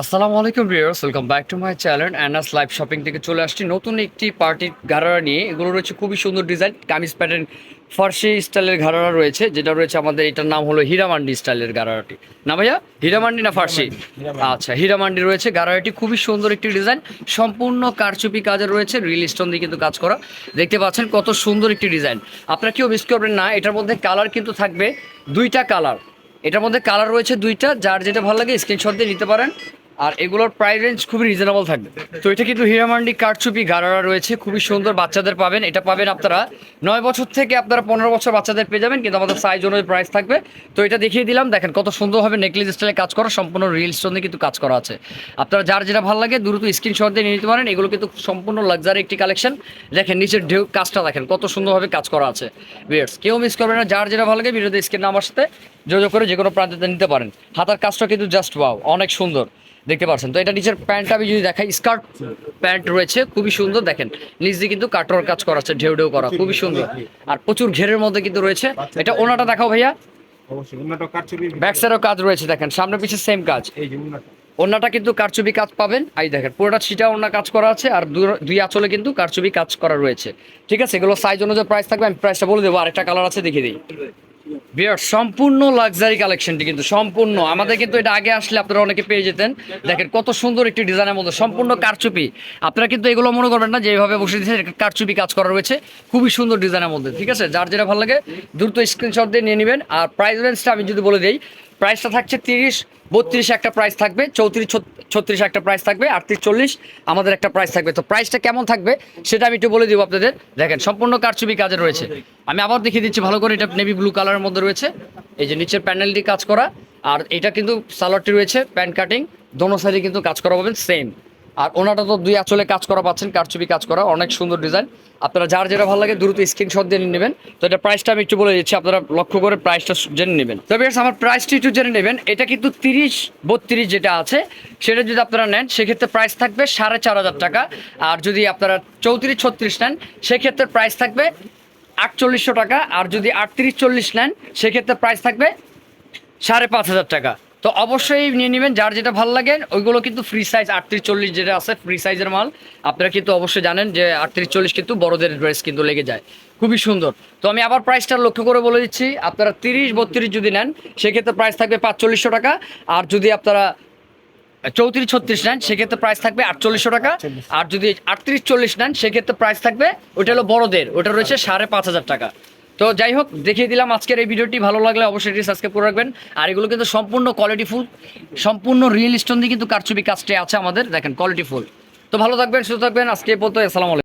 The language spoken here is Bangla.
আসসালামু আলাইকুম viewers welcome back to my channel Anas live shopping থেকে চলে আসছি নতুন একটি পার্টির ঘাড়ারা নিয়ে। এগুলো রয়েছে খুবই সুন্দর ডিজাইন কামিজ প্যাটার্ন ফার্সি স্টাইলের ঘাড়ারা রয়েছে যেটা রয়েছে আমাদের এটার নাম হলো হীরামান্ডি স্টাইলের ঘাড়ারাটি না ভাইয়া? হীরামান্ডি না ফার্সি? আচ্ছা হীরামান্ডি রয়েছে ঘাড়ারাটি খুবই সুন্দর একটি ডিজাইন সম্পূর্ণ কারচুপি কাজের রয়েছে রিল স্টোন দিয়ে কিন্তু কাজ করা। দেখতে পাচ্ছেন কত সুন্দর একটি ডিজাইন আপনারা কেউ মিস করবেন না এটার মধ্যে কালার কিন্তু থাকবে দুইটা কালার এটার মধ্যে কালার রয়েছে দুইটা যার যেটা ভালো লাগে স্ক্রিনশট দিয়ে নিতে পারেন। আর এগুলোর প্রাইস রেঞ্জ খুবই রিজনেবল থাকবে। তো এটা কিন্তু হীরামান্ডি কারচুপি গারারা রয়েছে, খুবই সুন্দর বাচ্চাদের পাবেন। এটা পাবেন আপনারা নয় বছর থেকে আপনারা পনেরো বছর বাচ্চাদের পেয়ে যাবেন, কিন্তু আমাদের সাইজ অনুযায়ী প্রাইস থাকবে। তো এটা দেখিয়ে দিলাম, দেখেন কত সুন্দরভাবে নেকলেস স্টাইলে কাজ করা, সম্পূর্ণ রিল স্টোনে কিন্তু কাজ করা আছে। আপনারা যার যেটা ভালো লাগে দ্রুত স্ক্রিনশট দিয়ে নিতে পারেন। এগুলো কিন্তু সম্পূর্ণ লাক্সারি একটি কালেকশন দেখেন নিচের ঢেউ কাজটা দেখেন, কত সুন্দরভাবে কাজ করা আছে। বিয়ার্স কেউ মিস করবে না, যার যেটা ভালো লাগে ভিডিওতে স্ক্রিন আমার সাথে যোগাযোগ করে যে কোনো প্রান্তে নিতে পারেন। হাতার কাজটা কিন্তু জাস্ট ওয়াও অনেক সুন্দর। দেখতে পাচ্ছেন। তো এটা নিচের প্যান্টটা আমি যদি দেখাই স্কার্ট প্যান্ট রয়েছে খুবই সুন্দর। দেখেন নিচ দিয়ে কিন্তু কাটোর কাজ করা আছে ঢেউ ঢেউ করা খুবই সুন্দর। আর প্রচুর ঘেরের মধ্যে কিন্তু রয়েছে। এটা ওনাটা দেখাও ভাইয়া। ব্যাক সাইডেও কাজ রয়েছে দেখেন সামনে পিছিয়ে সেম কাজ। ওনাটা। কিন্তু কারচুপি কাজ পাবেন। এই দেখেন পুরোটা ছিটা ওনা কাজ করা আছে আর দুই আঁচলে কিন্তু কারচুপি কাজ করা রয়েছে। ঠিক আছে এগুলো সাইজ অনুযায়ী প্রাইস থাকবে আমি প্রাইসটা বলে দেবো আরেকটা কালার আছে দেখিয়ে দিই। বিয়ার সম্পূর্ণ লাক্সারি কালেকশনটি কিন্তু সম্পূর্ণ। আমাদের কিন্তু এটা আগে আসলে আপনারা অনেকে পেয়ে যেতেন। দেখেন কত সুন্দর একটি ডিজাইনের মধ্যে সম্পূর্ণ কারচুপি। আপনারা কিন্তু এগুলো মনে করবেন না যে এইভাবে বসে দিয়েছেন কারচুপি কাজ করা রয়েছে। খুবই সুন্দর ডিজাইনের মধ্যে, ঠিক আছে? যার যেটা ভালো লাগে, দ্রুত স্ক্রিনশট দিয়ে নিয়ে নেবেন। আর প্রাইস রেঞ্জটা আমি যদি বলে দিই প্রাইসটা থাকছে তিরিশ, বত্রিশ একটা প্রাইস থাকবে, চৌত্রিশ ছত্রিশ একটা প্রাইস থাকবে, আটত্রিশ, চল্লিশ, আমাদের একটা প্রাইস থাকবে। তো প্রাইসটা কেমন থাকবে সেটা আমি একটু বলে দিব আপনাদের। দেখেন, সম্পূর্ণ কারচুপি কাজে রয়েছে। আমি আবার দেখিয়ে দিচ্ছি ভালো করে, এটা নেভি ব্লু কালারের মধ্যে রয়েছে। এই যে নিচের প্যানেলটি কাজ করা। আর এটা কিন্তু সালোয়ারটি রয়েছে প্যান্ট কাটিং দোনো সাইডে কিন্তু কাজ করা পাবেন সেম আর ওনাটা তো দুই আঁচলে কাজ করা পাচ্ছেন, কারচুপি কাজ করা, অনেক সুন্দর ডিজাইন। আপনারা যার যেটা ভালো লাগে দ্রুত স্ক্রিনশট দিয়ে নেবেন। তো এটা প্রাইসটা আমি একটু বলে দিচ্ছি, আপনারা লক্ষ্য করে প্রাইসটা জেনে নেবেন। তবে আমার প্রাইসটি একটু জেনে নেবেন। এটা কিন্তু তিরিশ, বত্রিশ যেটা আছে, সেটা যদি আপনারা নেন, সেক্ষেত্রে প্রাইস থাকবে সাড়ে চার হাজার টাকা। আর যদি আপনারা চৌত্রিশ, ছত্রিশ নেন, সেক্ষেত্রে প্রাইস থাকবে আটচল্লিশশো টাকা। আর যদি আটত্রিশ, চল্লিশ নেন, সেক্ষেত্রে প্রাইস থাকবে সাড়ে পাঁচ হাজার টাকা। তো অবশ্যই নিয়ে নেবেন যার যেটা ভালো লাগে ওইগুলো কিন্তু ফ্রি সাইজ আটত্রিশ চল্লিশ যেটা আছে ফ্রি সাইজের মাল। আপনারা কিন্তু অবশ্যই জানেন যে আটত্রিশ চল্লিশ কিন্তু বড়দের ড্রেস কিন্তু লেগে যায়। খুবই সুন্দর। তো আমি আবার প্রাইসটা লক্ষ্য করে বলে দিচ্ছি আপনারা তিরিশ বত্রিশ যদি নেন সেক্ষেত্রে প্রাইস থাকবে পাঁচচল্লিশশো টাকা। আর যদি আপনারা চৌত্রিশ ছত্রিশ নেন সেক্ষেত্রে প্রাইস থাকবে আটচল্লিশশো টাকা। আর যদি আটত্রিশ চল্লিশ নেন সেক্ষেত্রে প্রাইস থাকবে ওটা হলো বড়দের ওটা রয়েছে সাড়ে পাঁচ হাজার টাকা। তো যাই হোক, দেখিয়ে দিলাম আজকের এই ভিডিওটি। ভালো লাগলে অবশ্যই এটি সাবস্ক্রাইব করে রাখবেন। আর এগুলো কিন্তু সম্পূর্ণ কোয়ালিটি ফুল সম্পূর্ণ রিয়েল স্টোন দিয়ে কিন্তু কারচুপি কাজটি আছে আমাদের। দেখেন কোয়ালিটি ফুল তো ভালো থাকবেন, সুস্থ থাকবেন। আজকে পর্যন্ত আসসালামু আলাইকুম।